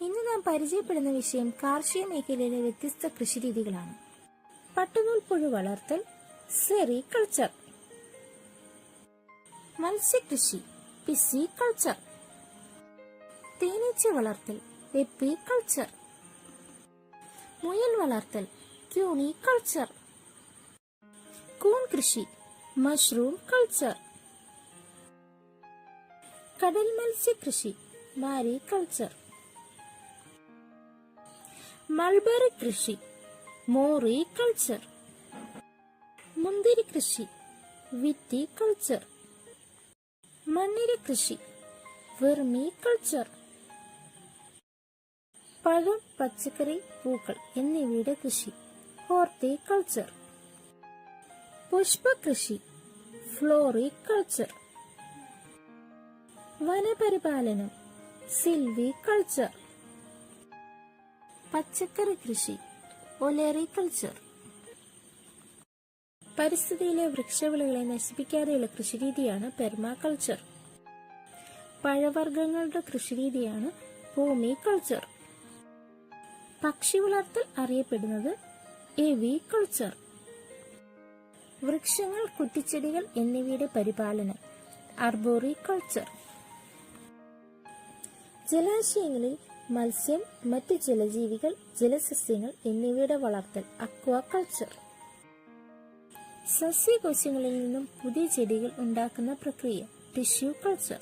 ഇന്ന് നാം പരിചയപ്പെടുന്ന വിഷയം കാർഷിക മേഖലയിലെ വ്യത്യസ്ത കൃഷിരീതികളാണ്. പട്ടുനൂൽ പുഴു വളർത്തൽ സെറികൾച്ചർ. മത്സ്യകൃഷി പിസി കൾച്ചർ തേനീച്ച വളർത്തൽ എപ്പി കൾച്ചർ മുയൽ വളർത്തൽ ക്യൂണി കൾച്ചർ കൂൺ കൃഷി മഷ്റൂം കൾച്ചർ. കടൽ മത്സ്യകൃഷി മാരി കൾച്ചർ മൾബറി കൃഷി മോറി കൾച്ചർ. മുന്തിരി കൃഷി വിറ്റി കൾച്ചർ. മണ്ണിര കൃഷി വെർമി കൾച്ചർ. പഴം പച്ചക്കറി പൂക്കൾ എന്നിവയുടെ കൃഷി ഹോർട്ടി കൾച്ചർ. പുഷ്പകൃഷി ഫ്ലോറികൾച്ചർ വനപരിപാലനം സിൽവി കൾച്ചർ. പച്ചക്കറി കൃഷി ഒലേറികൾച്ചർ പരിസ്ഥിതിയിലെ വൃക്ഷവിളകളെ നശിപ്പിക്കാതെയുള്ള കൃഷിരീതിയാണ് പെർമാകൾച്ചർ പഴവർഗങ്ങളുടെ കൃഷിരീതിയാണ് ഭൂമി കൾച്ചർ പക്ഷി വളർത്തൽ അറിയപ്പെടുന്നത് എവി കൾച്ചർ വൃക്ഷങ്ങൾ കുറ്റിച്ചെടികൾ എന്നിവയുടെ പരിപാലനം അർബോറി കൾച്ചർ ജലാശയങ്ങളിൽ മത്സ്യം മറ്റ് ജലജീവികൾ ജലസസ്യങ്ങൾ എന്നിവയുടെ വളർത്തൽ അക്വാകൾച്ചർ. സസ്യകോശങ്ങളിൽ നിന്നും പുതിയ ചെടികൾ ഉണ്ടാക്കുന്ന പ്രക്രിയ ടിഷ്യൂ കൾച്ചർ.